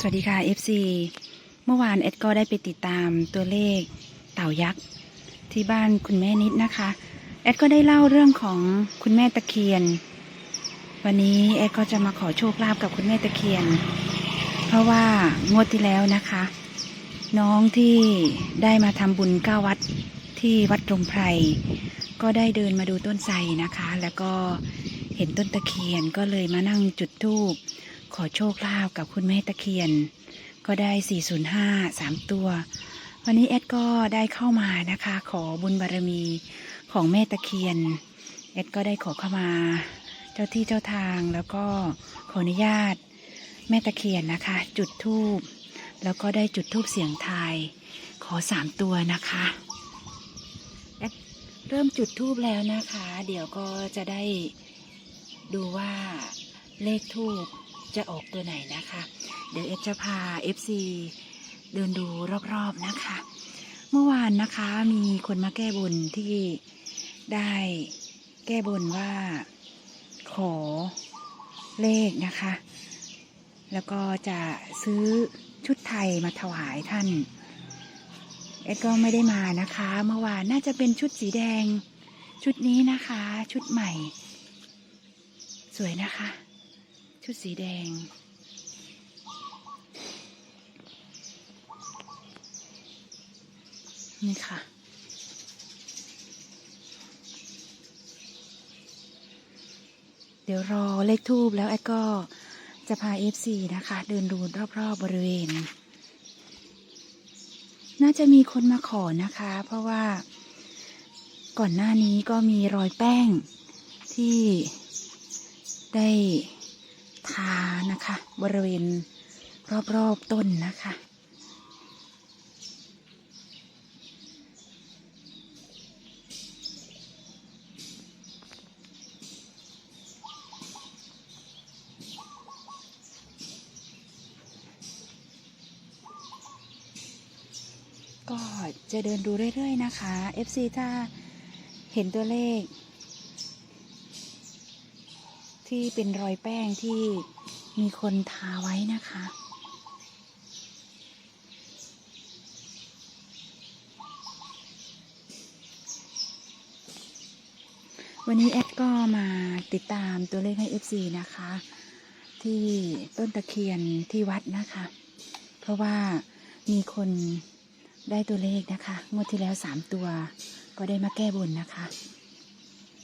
สวัสดีค่ะ FC เมื่อวานเอ็ดก็ได้ไปติดตามตัวเลขเต่ายักษ์ที่บ้านคุณแม่นิดนะคะเอ็ดก็ได้เล่าเรื่องของคุณแม่ตะเคียน วันนี้เอ็ดก็จะมาขอโชคลาภกับคุณแม่ตะเคียน เพราะว่างวดที่แล้วนะคะ น้องที่ได้มาทำบุญเก้าวัดที่วัดลมไพร ก็ได้เดินมาดูต้นไทรนะคะ แล้วก็เห็นต้นตะเคียนก็เลยมานั่งจุดธูป อโชคลาภกับคุณแม่ตะเคียน ก็ได้ 405 3 ตัว วันนี้เอ็ดก็ได้เข้ามานะคะ ขอบุญบารมีของแม่ตะเคียนเอ็ดก็ได้ขอเข้ามา เจ้าที่เจ้าทางแล้วก็ขออนุญาตแม่ตะเคียนนะคะ จุดธูปแล้วก็ได้จุดธูปเสียงทาย ขอสามตัวนะคะเอ็ดเริ่มจุดธูปแล้วนะคะ เดี๋ยวก็จะได้ดูว่าเลขทูป จะออกตัวไหนนะคะ เดี๋ยวเอฟจะพา FC เดินดูรอบๆนะคะ เมื่อวานนะคะมีคนมาแก้บนที่ได้แก้บนว่าขอเลขนะคะ แล้วก็จะซื้อชุดไทยมาถวายท่าน เอ็ดก็ไม่ได้มานะคะ เมื่อวานน่าจะเป็นชุดสีแดง ชุดนี้นะคะ ชุดใหม่ สวยนะคะ ชุดสีแดง นี่ค่ะ เดี๋ยวรอเลขทูบแล้วไอ้ก็จะพา FC นะคะ เดินดูรอบๆบบริเวณ น่าจะมีคนมาขอนะคะ เพราะว่าก่อนหน้านี้ก็มีรอยแป้งที่ได้ ทานะคะ บริเวณรอบๆต้นนะคะ ก็จะเดินดูเรื่อยๆนะคะ FC ถ้าเห็นตัวเลข ที่เป็นรอยแป้งที่มีคนทาไว้นะคะ วันนี้แอดก็มาติดตามตัวเลขให้ FC นะคะ ที่ต้นตะเคียนที่วัดนะคะ เพราะว่ามีคนได้ตัวเลขนะคะ งวดที่แล้วสามตัวก็ได้มาแก้บนนะคะ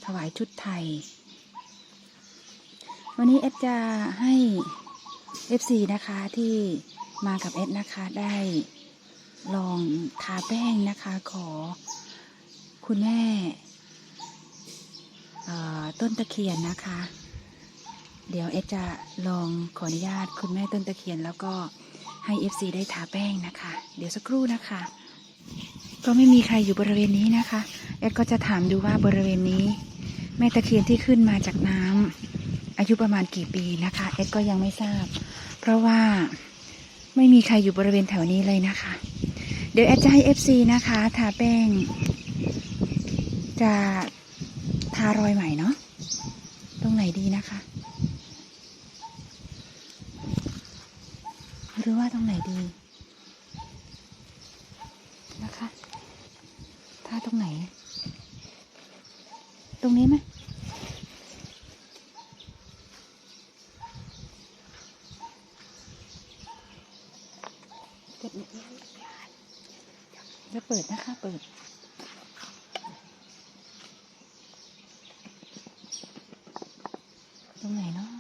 ถวายชุดไทย วันนี้เอฟจะให้ FC นะคะที่มากับเอฟนะคะได้ลองทาแป้งนะคะขอคุณแม่ต้นตะเคียนนะคะ เดี๋ยวเอฟจะลองขออนุญาตคุณแม่ต้นตะเคียน แล้วก็ให้ FC ได้ทาแป้งนะคะ เดี๋ยวสักครู่นะคะ ก็ไม่มีใครอยู่บริเวณนี้นะคะเอดก็จะถามดูว่าบริเวณนี้ แม่ตะเคียนที่ขึ้นมาจากน้ำ อายุประมาณกี่ปีนะคะเอ็ดก็ยังไม่ทราบ เพราะว่าไม่มีใครอยู่บริเวณแถวนี้เลยนะคะ เดี๋ยวแอดจะให้ FC นะคะทาแป้ง จะทารอยใหม่เนาะตรงไหนดีนะคะ หรือว่าตรงไหนดีนะคะทาตรงไหน ตรงนี้ไหม เปิดไม่ได้จะเปิดตรงไหนเนาะ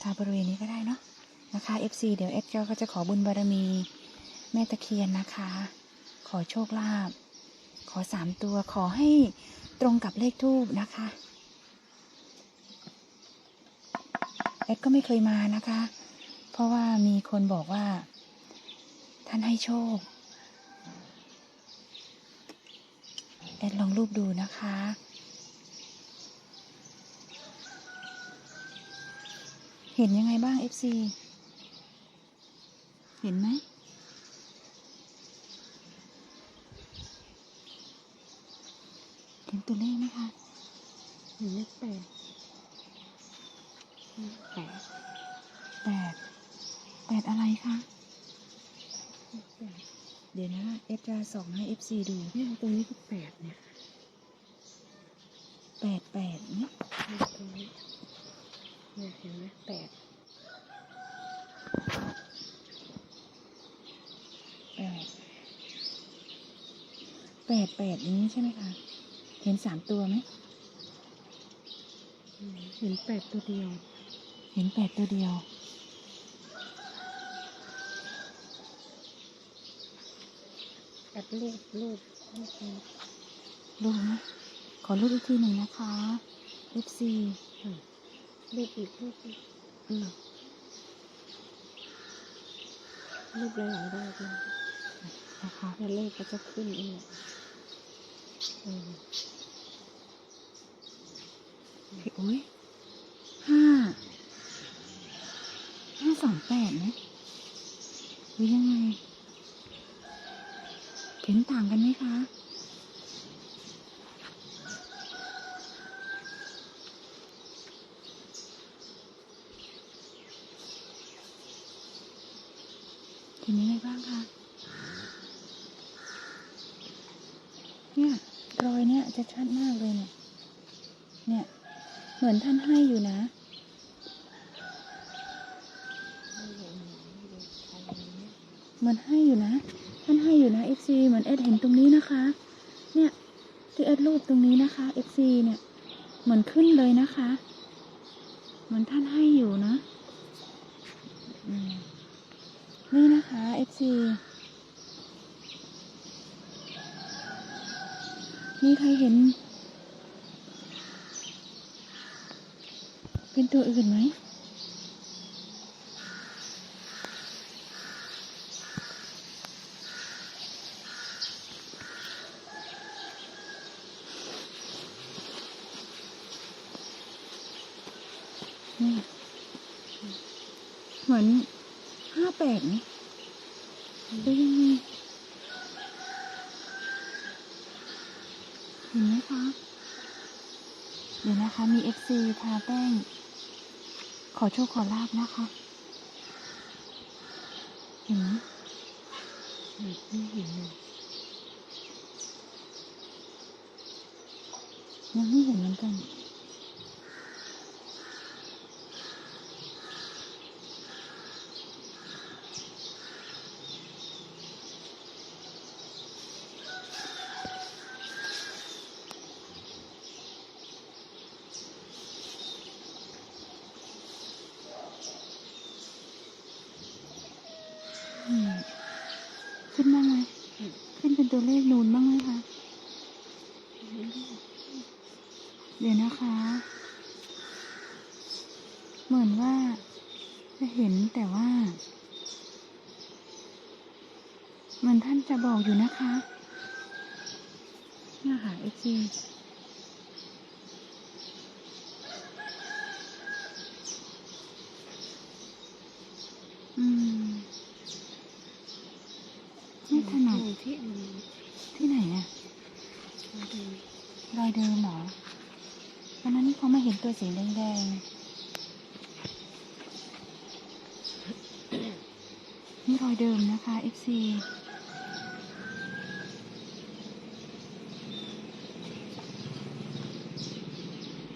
ทาบริเวณนี้ก็ได้เนาะนะคะ FC เดี๋ยวเอสก็จะขอบุญบารมีแม่ตะเคียนนะคะ ขอโชคลาภขอสามตัวขอให้ตรงกับเลขทูบนะคะเอสก็ไม่เคยมานะคะ เพราะว่ามีคนบอกว่า ท่านให้โชค แอดลองรูปดูนะคะ เห็นยังไงบ้าง FC เห็นไหมเห็นตัวเลขไหมคะเห็นเลขแปดแปดแปดแปดอะไรคะเลขแปด เดี๋ยวนะเอสจะส่องให้เอฟซีดูเนี่ยตรงนี้ก็แปดเนี่ยแปดแปดนี่เนี่ยตรงนี้เนี่ยเห็นไหมแปดแปดแปดแปดนี้ใช่ไหมคะ เห็นสามตัวไหมอืมเห็นแปดตัวเดียว เห็นแปดตัวเดียว แปดลูกลูกลูกนี้รูปขอรูปอีกทีหนึ่งนะคะ FC อืมลูกอีกลูกอีกอืมลูกหลายๆรอบเลยนะคะแล้วเลขก็จะขึ้นเองอืมโอ้ยห้าห้าสองแปดไหมหรือยังไง ต่างกันไหมคะเห็นยังไงบ้างคะเนี่ยรอยเนี่ยจะชัดมากเลยเนี่ย เนี่ย เหมือนท่านให้อยู่นะเหมือนให้อยู่นะ ท่านให้อยู่นะ FC เหมือนเอ็ดเห็นตรงนี้นะคะ เนี่ยที่เอ็ดรูปตรงนี้นะคะ FC เนี่ยเหมือนขึ้นเลยนะคะ เหมือนท่านให้อยู่นะนี่นะคะ FC มีใครเห็น เป็นตัวอื่นไหม นี่เหมือนห้าแปดนี่หรือยังไงเห็นไหมคะ เดี๋ยวนะคะ มีเอฟซีทาแป้ง ขอโชคขอลาบนะคะเห็นไหมไม่เห็นเลยยังไม่เห็นเหมือนกัน อืมขึ้นบ้างไหม อืม ขึ้นเป็น ตัวเลขนูนบ้างไหมคะ เดี๋ยวนะคะ เหมือนว่าจะเห็นแต่ว่าเหมือนท่านจะบอกอยู่นะคะเนี่ยค่ะเอจีอืมไม่ถนัด อยู่ที่มัน ที่ไหนอะ มาดู รอยเดิมเหรอวันนั้นเขามาเห็นตัว สีแดงๆ นี่รอยเดิมนะคะ FC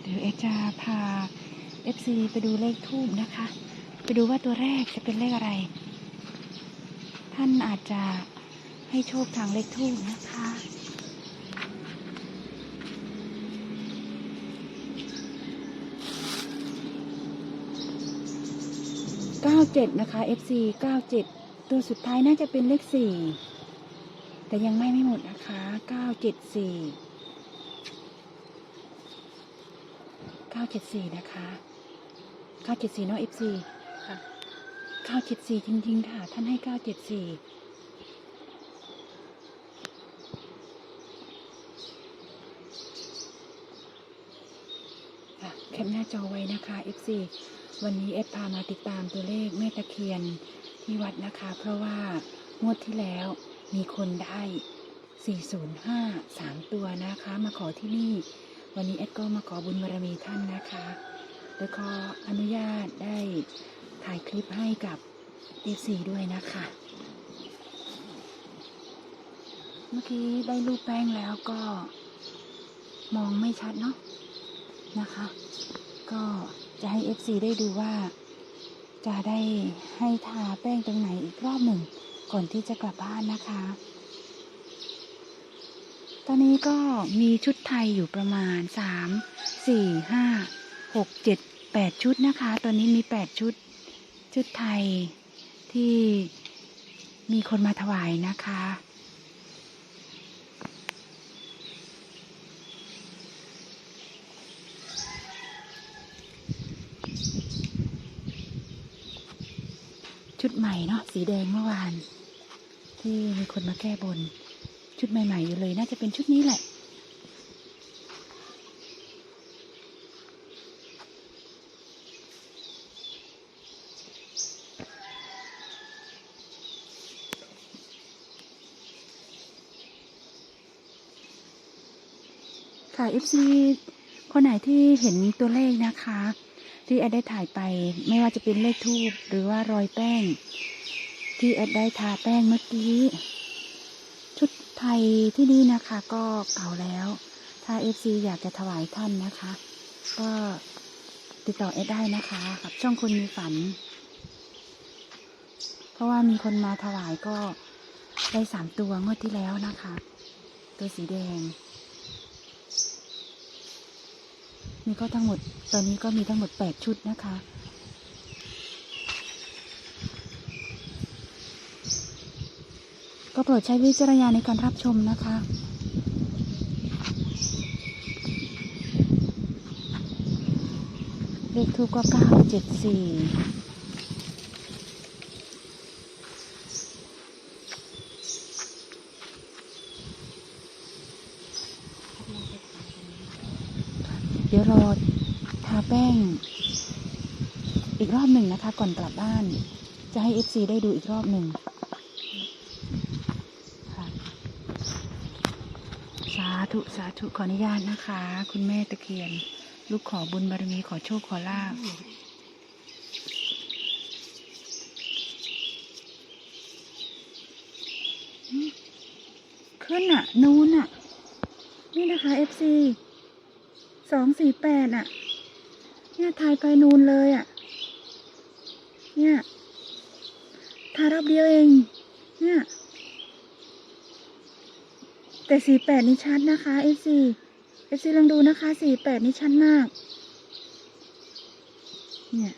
เดี๋ยวเอจะพา FC ไปดูเลขทูบนะคะ ไปดูว่าตัวแรกจะเป็นเลขอะไร ท่านอาจจะให้โชคทางเลขทูบนะคะ เก้าเจ็ดนะคะ FC เก้าเจ็ดตัวสุดท้ายน่าจะเป็นเลขสี่แต่ยังไม่ไม่หมดนะคะเก้าเจ็ดสี่เก้าเจ็ดสี่นะคะเก้าเจ็ดสี่เนาะ FC ค่ะเก้าเจ็ดสี่จริงๆค่ะ ท่านให้เก้าเจ็ดสี่ค่ะแคปหน้าจอไว้นะคะ FC วันนี้เอดพามาติดตามตัวเลขแม่ตะเคียนที่วัดนะคะ เพราะว่างวดที่แล้วมีคนได้ 405 3 ตัวนะคะ มาขอที่นี่ วันนี้เอดก็มาขอบุญบารมีท่านนะคะ แล้วก็อนุญาตได้ถ่ายคลิปให้กับ FC ด้วยนะคะ เมื่อกี้ได้รูปแป้งแล้วก็มองไม่ชัดเนาะนะคะ ก็ จะให้ FC ได้ดูว่า จะได้ให้ทาแป้งตรงไหนอีกรอบหนึ่ง ก่อนที่จะกลับบ้านนะคะ ตอนนี้ก็มีชุดไทยอยู่ประมาณสามสี่ห้าหกเจ็ดแปดชุดนะคะ ตอนนี้มีแปดชุด ชุดไทยที่มีคนมาถวายนะคะ ชุดใหม่เนาะสีแดงเมื่อวาน ที่มีคนมาแก้บน ชุดใหม่ๆอยู่เลย น่าจะเป็นชุดนี้แหละ ค่ะ FC คนไหนที่เห็นตัวเลขนะคะ ที่แอดได้ถ่ายไปไม่ว่าจะเป็นเลขทูบหรือว่ารอยแป้ง ที่แอดได้ทาแป้งเมื่อกี้ ชุดไทยที่นี่นะคะ ก็เก่าแล้ว ถ้า FC อยากจะถวายท่านนะคะ ก็ติดต่อแอดได้นะคะกับช่องคนมีฝัน เพราะว่ามีคนมาถวายก็ได้สามตัวงวดที่แล้วนะคะ ตัวสีแดง นี่ก็ทั้งหมด ตอนนี้ก็มีทั้งหมด 8 ชุดนะคะ ก็โปรดใช้วิจารณญาณในการรับชมนะคะเลขทูปก็ดสี่ ยวรอทาแป้ง อีกรอบหนึ่งนะคะ ก่อนกลับบ้าน จะให้ FC ได้ดูอีกรอบหนึ่งค่ะสาธุ สาธุ ขออนุญาตนะคะ คุณแม่ตะเคียน ลูกขอบุญบารมีขอโชคขอลาบขึ้นอะนูนอะนี่นะคะ FC สองสี่แปดอะ เนี่ยทายไปนูนเลยอะ เนี่ยทารอบเดียวเอง เนี่ย แต่สี่แปดนี่ชัดนะคะ FC FC ลองดูนะคะสี่แปดนี่ชัดมาก เนี่ย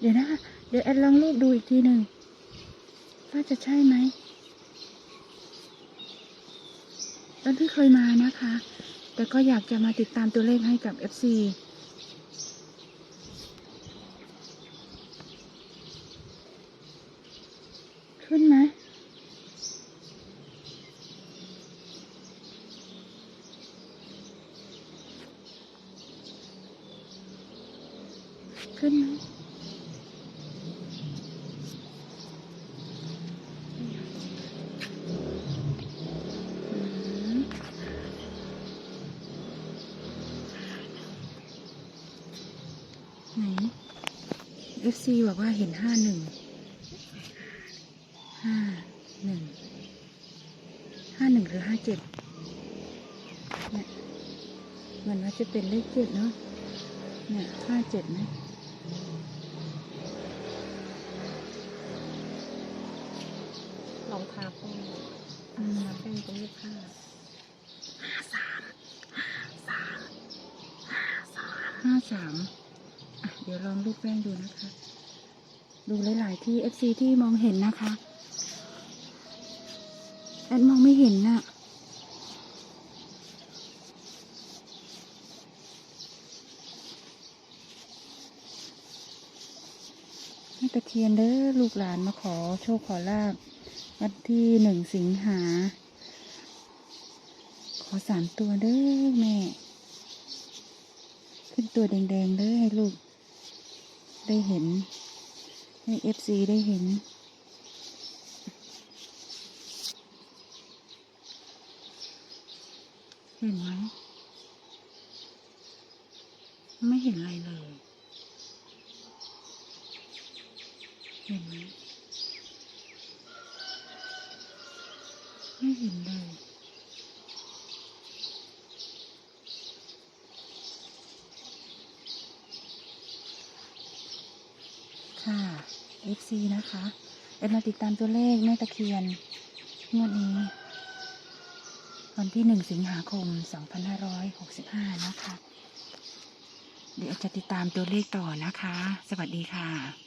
เดี๋ยวนะคะ เดี๋ยวแอดลองรูปดูอีกทีหนึ่ง ว่าจะใช่ไหมตอนที่เคยมานะคะ แต่ก็อยากจะมาติดตามตัวเลขให้กับ FC ขึ้นไหมขึ้นไหม อืมไหน FC บอกว่าเห็นห้าหนึ่งห้าหนึ่งห้าหนึ่งหรือห้าเจ็ดเนี่ยเหมือนว่าจะเป็นเลขเจ็ดเนาะเนี่ยห้าเจ็ดไหมลองทาแป้งอืมทาแป้งตรงนี้ผ้าห้าสามอะ เดี๋ยวลองรูปแป้งดูนะคะ ดูหลาย ๆ ที่ FC ที่มองเห็นนะคะ แอดมองไม่เห็นน่ะให้ตะเคียนเด้อลูกหลานมาขอโชคขอลาบวันที่หนึ่งสิงหา ขอสามตัวเด้อแม่ ขึ้นตัวแดง ๆเลยให้ลูก ได้เห็น ให้เอฟซีได้เห็น เห็นไหมไม่เห็นอะไรเลย เห็นไหมไม่เห็นเลย ค่ะ FC นะคะเอ็ดมาติดตามตัวเลขแม่ตะเคียนงวดนี้ วันที่หนึ่งสิงหาคม 2565 นะคะ เดี๋ยวจะติดตามตัวเลขต่อนะคะ สวัสดีค่ะ